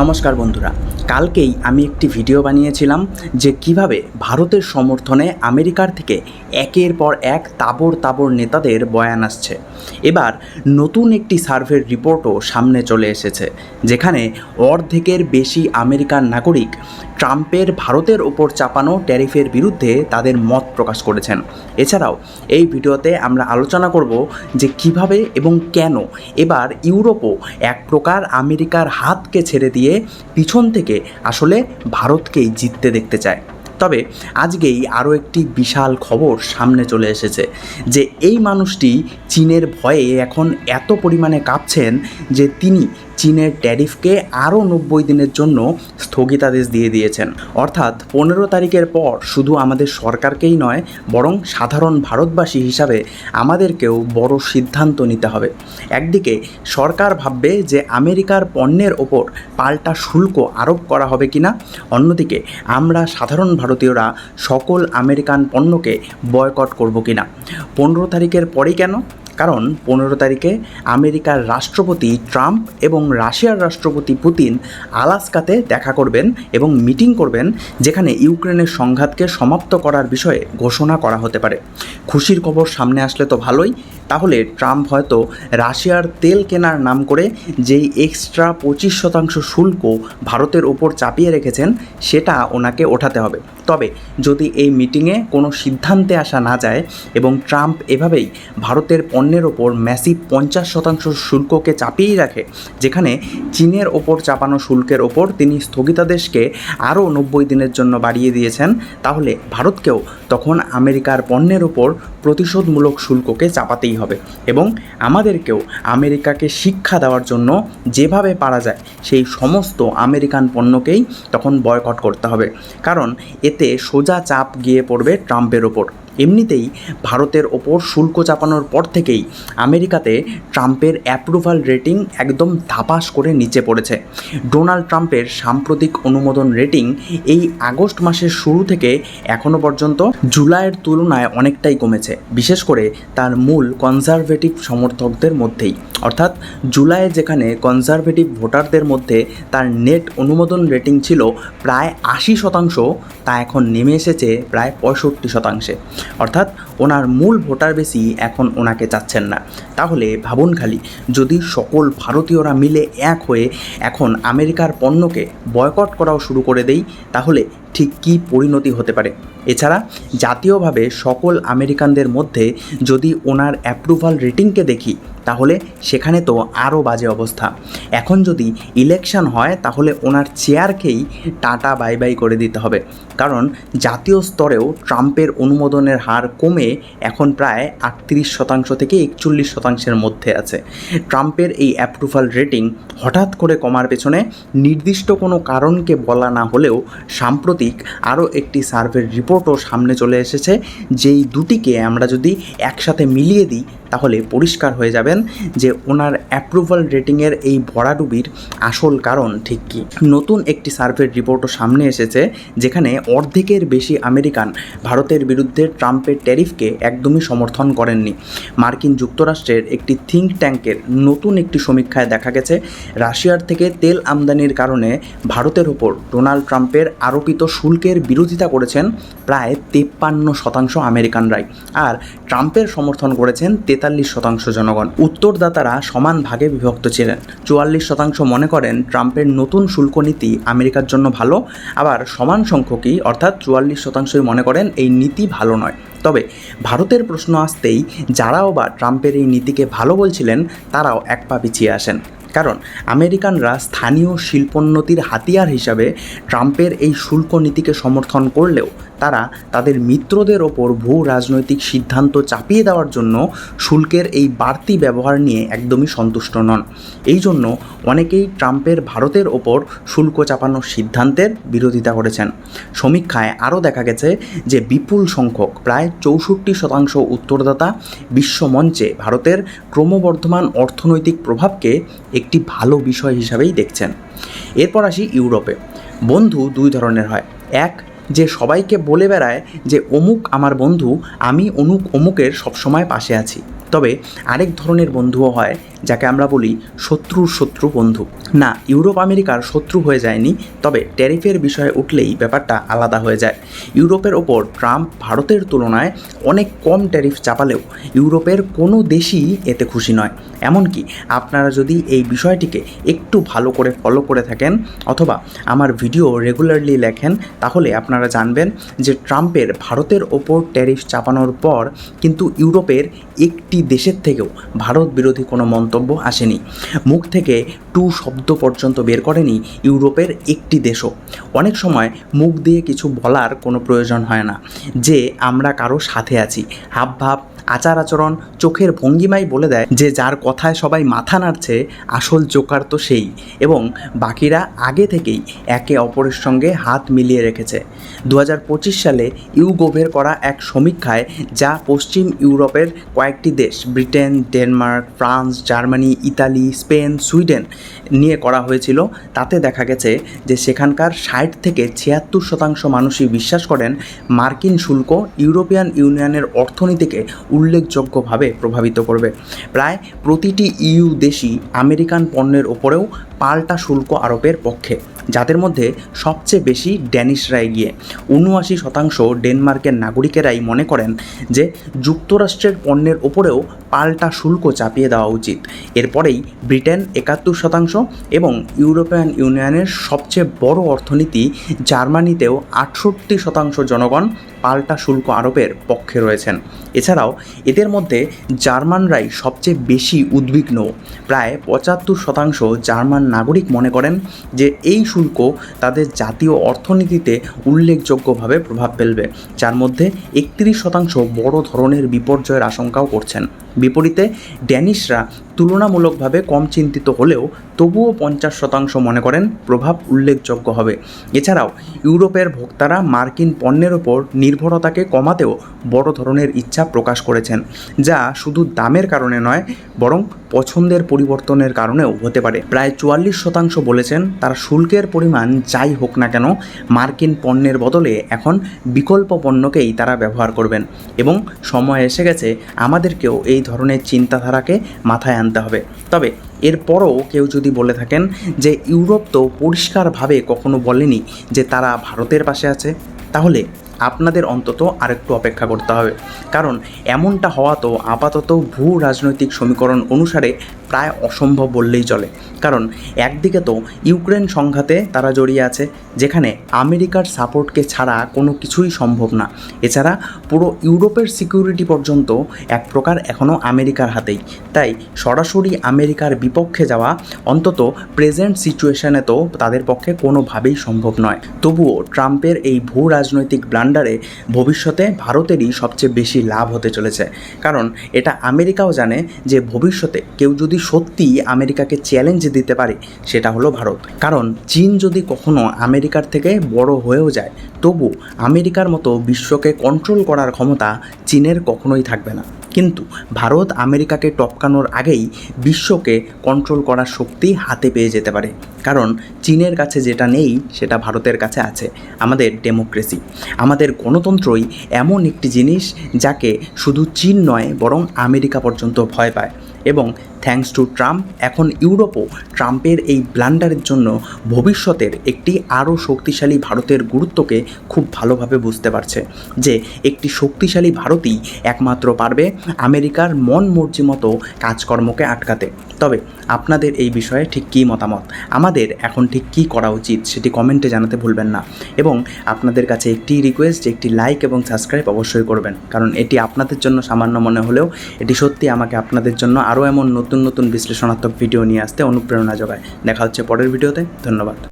নমস্কার বন্ধুরা। কালকেই আমি একটি ভিডিও বানিয়েছিলাম যে কীভাবে ভারতের সমর্থনে আমেরিকার থেকে একের পর এক তাবর তাবর নেতাদের বয়ান আসছে। এবার নতুন একটি সার্ভের রিপোর্টও সামনে চলে এসেছে, যেখানে অর্ধেকের বেশি আমেরিকার নাগরিক ট্রাম্পের ভারতের ওপর চাপানো ট্যারিফের বিরুদ্ধে তাদের মত প্রকাশ করেছেন। এছাড়াও, এই ভিডিওতে আমরা আলোচনা করব যে কীভাবে এবং কেন এবার ইউরোপও এক প্রকার আমেরিকার হাতকে ছেড়ে দিয়ে পিছন থেকে আসলে ভারতকেই জিততে দেখতে চায়। তবে আজকেই আরও একটি বিশাল খবর সামনে চলে এসেছে যে এই মানুষটি চীনের ভয়ে এখন এত পরিমাণে কাঁপছেন যে তিনি চীনের ট্যারিফকে আরও নব্বই দিনের জন্য স্থগিতাদেশ দিয়ে দিয়েছেন। অর্থাৎ পনেরো তারিখের পর শুধু আমাদের সরকারকেই নয়, বরং সাধারণ ভারতবাসী হিসাবে আমাদেরকেও বড় সিদ্ধান্ত নিতে হবে। একদিকে সরকার ভাববে যে আমেরিকার পণ্যের ওপর পাল্টা শুল্ক আরোপ করা হবে কিনা, অন্যদিকে আমরা সাধারণ ভারতীয়রা সকল আমেরিকান পণ্যকে বয়কট করব কিনা। পনেরো তারিখের পরেই কেন? কারণ পনেরো তারিখে আমেরিকার রাষ্ট্রপতি ট্রাম্প এবং রাশিয়ার রাষ্ট্রপতি পুতিন আলাস্কাতে দেখা করবেন এবং মিটিং করবেন, যেখানে ইউক্রেনের সংঘাতকে সমাপ্ত করার বিষয়ে ঘোষণা করা হতে পারে। খুশির খবর সামনে আসলে তো ভালোই। তাহলে ট্রাম্প হয়তো রাশিয়ার তেল কেনার নাম করে যেই এক্সট্রা পঁচিশ শতাংশ শুল্ক ভারতের ওপর চাপিয়ে রেখেছেন, সেটা ওনাকে ওঠাতে হবে। তবে যদি এই মিটিংয়ে কোনো সিদ্ধান্তে আসা না যায় এবং ট্রাম্প এভাবেই ভারতের পণ্যের ওপর ম্যাসিভ পঞ্চাশ শতাংশ শুল্ককে চাপিয়েই রাখে, যেখানে চীনের ওপর চাপানো শুল্কের ওপর তিনি স্থগিতাদেশকে আরও নব্বই দিনের জন্য বাড়িয়ে দিয়েছেন, তাহলে ভারতকেও তখন আমেরিকার পণ্যের ওপর প্রতিশোধমূলক শুল্ককে চাপাতেই হবে। এবং আমাদেরকেও আমেরিকাকে শিক্ষা দেওয়ার জন্য যেভাবে পারা যায়, সেই সমস্ত আমেরিকান পণ্যকেই তখন বয়কট করতে হবে। কারণ এতে সোজা চাপ গিয়ে পড়বে ট্রাম্পের ওপর। এমনিতেই ভারতের ওপর শুল্ক চাপানোর পর থেকেই আমেরিকাতে ট্রাম্পের অ্যাপ্রুভাল রেটিং একদম ধাপাস করে নিচে পড়েছে। ডোনাল্ড ট্রাম্পের সাম্প্রতিক অনুমোদন রেটিং এই আগস্ট মাসের শুরু থেকে এখনও পর্যন্ত জুলাইয়ের তুলনায় অনেকটাই কমেছে, বিশেষ করে তার মূল কনজারভেটিভ সমর্থকদের মধ্যেই। অর্থাৎ জুলাইয়ে যেখানে কনজারভেটিভ ভোটারদের মধ্যে তার নেট অনুমোদন রেটিং ছিল প্রায় আশি শতাংশ, তা এখন নেমে এসেছে প্রায় পঁয়ষট্টি শতাংশে। অর্থাৎ ওনার মূল ভোটার বেশি এখন ওনাকে চাচ্ছেন না। তাহলে ভাবুন খালি, যদি সকল ভারতীয়রা মিলে এক হয়ে এখন আমেরিকার পণ্যকে বয়কট করাও শুরু করে দেই, তাহলে ঠিক কী পরিণতি হতে পারে? এছাড়া, জাতীয়ভাবে সকল আমেরিকানদের মধ্যে যদি ওনার অ্যাপ্রুভাল রেটিংকে দেখি, তাহলে সেখানে তো আরও বাজে অবস্থা। এখন যদি ইলেকশন হয়, তাহলে ওনার চেয়ারকেই টাটা বাই বাই করে দিতে হবে। কারণ, জাতীয় স্তরেও ট্রাম্পের অনুমোদনের হার কমে এখন প্রায় আটত্রিশ শতাংশ থেকে একচল্লিশ শতাংশের মধ্যে আছে। ট্রাম্পের এই অ্যাপ্রুভাল রেটিং হঠাৎ করে কমার পেছনে নির্দিষ্ট কোনো কারণকে বলা না হলেও সাম্প্রতিক আরও একটি সার্ভের রিপোর্টও সামনে চলে এসেছে, যেই দুটিকে আমরা যদি একসাথে মিলিয়ে দিই, তাহলে পরিষ্কার হয়ে যাবেন যে ওনার অ্যাপ্রুভাল রেটিংয়ের এই ভরাডুবির আসল কারণ ঠিক কী। নতুন একটি সার্ভের রিপোর্টও সামনে এসেছে, যেখানে অর্ধেকের বেশি আমেরিকান ভারতের বিরুদ্ধে ট্রাম্পের ট্যারিফকে একদমই সমর্থন করেননি। মার্কিন যুক্তরাষ্ট্রের একটি থিঙ্ক ট্যাঙ্কের নতুন একটি সমীক্ষায় দেখা গেছে, রাশিয়ার থেকে তেল আমদানির কারণে ভারতের ওপর ডোনাল্ড ট্রাম্পের আরোপিত শুল্কের বিরোধিতা করেছেন প্রায় তেপ্পান্ন শতাংশ আমেরিকানরাই। আর ট্রাম্পের সমর্থন করেছেন তেতাল্লিশ শতাংশ জনগণ। উত্তরদাতারা সমান ভাগে বিভক্ত ছিলেন। চুয়াল্লিশ শতাংশ মনে করেন ট্রাম্পের নতুন শুল্ক নীতি আমেরিকার জন্য ভালো, আবার সমান সংখ্যকই, অর্থাৎ চুয়াল্লিশ শতাংশই মনে করেন এই নীতি ভালো নয়। তবে ভারতের প্রশ্ন আসতেই যারাও বা ট্রাম্পের এই নীতিকে ভালো বলছিলেন, তারাও এক পা পিছিয়ে আসেন। কারণ আমেরিকানরা স্থানীয় শিল্পোন্নতির হাতিয়ার হিসাবে ট্রাম্পের এই শুল্ক নীতিকে সমর্থন করলেও তারা তাদের মিত্রদের ওপর ভূ রাজনৈতিক সিদ্ধান্ত চাপিয়ে দেওয়ার জন্য শুল্কের এই বাড়তি ব্যবহার নিয়ে একদমই সন্তুষ্ট নন। এই জন্য অনেকেই ট্রাম্পের ভারতের ওপর শুল্ক চাপানোর সিদ্ধান্তের বিরোধিতা করেছেন। সমীক্ষায় আরও দেখা গেছে যে বিপুল সংখ্যক, প্রায় চৌষট্টি শতাংশ উত্তরদাতা বিশ্বমঞ্চে ভারতের ক্রমবর্ধমান অর্থনৈতিক প্রভাবকে একটি ভালো বিষয় হিসাবেই দেখছেন। এরপর আসি ইউরোপে। বন্ধু দুই ধরনের হয়। এক যে সবাইকে বলে বেড়ায় যে অমুক আমার বন্ধু আমি অনুক অমুকের সবসময় পাশে আছি। তবে আরেক ধরনের বন্ধুও হয়, যাকে আমরা বলি শত্রুর শত্রু বন্ধু। না, ইউরোপ আমেরিকার শত্রু হয়ে যায়নি, তবে ট্যারিফের বিষয়ে উঠলেই ব্যাপারটা আলাদা হয়ে যায়। ইউরোপের ওপর ট্রাম্প ভারতের তুলনায় অনেক কম ট্যারিফ চাপালেও ইউরোপের কোনো দেশই এতে খুশি নয়। এমনকি আপনারা যদি এই বিষয়টিকে একটু ভালো করে ফলো করে থাকেন অথবা আমার ভিডিও রেগুলারলি লেখেন, তাহলে আপনারা জানবেন যে ট্রাম্পের ভারতের ওপর ট্যারিফ চাপানোর পর কিন্তু ইউরোপের একটি দেশের থেকেও ভারত বিরোধী কোনো মন্তব্য আসেনি। মুখ থেকে টু শব্দ পর্যন্ত বের করেনি ইউরোপের একটি দেশও। অনেক সময় মুখ দিয়ে কিছু বলার কোনো প্রয়োজন হয় না। যে আমরা কারও সাথে আছি, হাবভাব আচার আচরণ চোখের ভঙ্গিমাই বলে দেয় যে যার কথায় সবাই মাথা নাড়ছে, আসল জোকার তো সেই। এবং বাকিরা আগে থেকেই একে অপরের সঙ্গে হাত মিলিয়ে রেখেছে। দু হাজার পঁচিশ সালে ইউগোভের করা এক সমীক্ষায় যা পশ্চিম ইউরোপের কয়েকটি দেশ, Britain, Denmark, France, Germany, Italy, Spain, Sweden নিয়ে করা হয়েছিল, তাতে দেখা গেছে যে সেখানকার ষাট থেকে ছিয়াত্তর শতাংশ মানুষই বিশ্বাস করেন মার্কিন শুল্ক ইউরোপিয়ান ইউনিয়নের অর্থনীতিকে উল্লেখযোগ্যভাবে প্রভাবিত করবে। প্রায় প্রতিটি ইউ দেশই আমেরিকান পণ্যের ওপরেও পাল্টা শুল্ক আরোপের পক্ষে, যাদের মধ্যে সবচেয়ে বেশি ড্যানিশরা এগিয়ে। উনআশি শতাংশ ডেনমার্কের নাগরিকেরাই মনে করেন যে যুক্তরাষ্ট্রের পণ্যের ওপরেও পাল্টা শুল্ক চাপিয়ে দেওয়া উচিত। এরপরেই ব্রিটেন একাত্তর শতাংশ এবং ইউরোপিয়ান ইউনিয়নের সবচেয়ে বড় অর্থনীতি জার্মানিতেও আটষট্টি শতাংশ জনগণ পাল্টা শুল্ক আরোপের পক্ষে রয়েছেন। এছাড়াও এদের মধ্যে জার্মানরাই সবচেয়ে বেশি উদ্বিগ্ন। প্রায় পঁচাত্তর শতাংশ জার্মান নাগরিক মনে করেন যে এই শুল্ক তাদের জাতীয় অর্থনীতিতে উল্লেখযোগ্যভাবে প্রভাব ফেলবে, যার মধ্যে একত্রিশ শতাংশ বড় ধরনের বিপর্যয়ের আশঙ্কাও করছেন। বিপরীতে ড্যানিশরা তুলনামূলকভাবে কম চিন্তিত হলেও তবুও পঞ্চাশ শতাংশ মনে করেন প্রভাব উল্লেখযোগ্য হবে। এছাড়াও ইউরোপের ভোক্তারা মার্কিন পণ্যের ওপর নির্ভরতাকে কমাতেও বড় ধরনের ইচ্ছা প্রকাশ করেছেন, যা শুধু দামের কারণে নয়, বরং পছন্দের পরিবর্তনের কারণেও হতে পারে। প্রায় চুয়াল্লিশ শতাংশ বলেছেন, তারা শুল্কের পরিমাণ যাই হোক না কেন, মার্কিন পণ্যের বদলে এখন বিকল্প পণ্যকেই তারা ব্যবহার করবেন। এবং সময় এসে গেছে, আমাদেরকেও এই ধরনের চিন্তাধারাকে মাথায় আনতে হবে। তবে এরপরও কেউ যদি বলে থাকেন যে ইউরোপ তো পরিষ্কারভাবে কখনো বলেনি যে তারা ভারতের পাশে আছে, তাহলে আপনাদের অন্তত আরেকটু অপেক্ষা করতে হবে। কারণ এমনটা হওয়া তো আপাতত ভূ রাজনৈতিক সমীকরণ অনুসারে প্রায় অসম্ভব বললেই চলে। কারণ একদিকে তো ইউক্রেন সংঘাতে তারা জড়িয়ে আছে, যেখানে আমেরিকার সাপোর্টকে ছাড়া কোনো কিছুই সম্ভব না। এছাড়া পুরো ইউরোপের সিকিউরিটি পর্যন্ত এক প্রকার এখনও আমেরিকার হাতেই। তাই সরাসরি আমেরিকার বিপক্ষে যাওয়া অন্তত প্রেজেন্ট সিচুয়েশনে তো তাদের পক্ষে কোনোভাবেই সম্ভব নয়। তবুও ট্রাম্পের এই ভূ রাজনৈতিক ব্লান্ডারে ভবিষ্যতে ভারতেরই সবচেয়ে বেশি লাভ হতে চলেছে। কারণ এটা আমেরিকাও জানে যে ভবিষ্যতে কেউ যদি সত্যি আমেরিকাকে চ্যালেঞ্জ দিতে পারে, সেটা হলো ভারত। কারণ চীন যদি কখনো আমেরিকার থেকে বড় হয়েও যায়, তবু আমেরিকার মতো বিশ্বকে কন্ট্রোল করার ক্ষমতা চীনের কখনোই থাকবে না। কিন্তু ভারত আমেরিকাকে টপকানোর আগেই বিশ্বকে কন্ট্রোল করার শক্তি হাতে পেয়ে যেতে পারে। কারণ চীনের কাছে যেটা নেই, সেটা ভারতের কাছে আছে, আমাদের ডেমোক্রেসি আমাদের গণতন্ত্রই এমন একটি জিনিস যাকে শুধু চীন নয়, বরং আমেরিকা পর্যন্ত ভয় পায়। এবং থ্যাঙ্কস টু ট্রাম্প, এখন ইউরোপও ট্রাম্পের এই ব্লান্ডারের জন্য ভবিষ্যতের একটি আরও শক্তিশালী ভারতের গুরুত্বকে খুব ভালোভাবে বুঝতে পারছে যে একটি শক্তিশালী ভারতই একমাত্র পারবে আমেরিকার মন মর্জি মতো কাজকর্মকে আটকাতে। তবে আপনাদের এই বিষয়ে ঠিক কী মতামত? আমাদের এখন ঠিক কী করা উচিত সেটি কমেন্টে জানাতে ভুলবেন না। এবং আপনাদের কাছে একটি রিকোয়েস্ট একটি লাইক এবং সাবস্ক্রাইব অবশ্যই করবেন। কারণ এটি আপনাদের জন্য সামান্য মনে হলেও এটি সত্যি আমাকে আপনাদের জন্য আরও এমন নতুন নতুন বিশ্লেষণাত্মক ভিডিও নিয়ে আসতে অনুপ্রেরণা যোগায়। দেখা হচ্ছে পরের ভিডিওতে। ধন্যবাদ।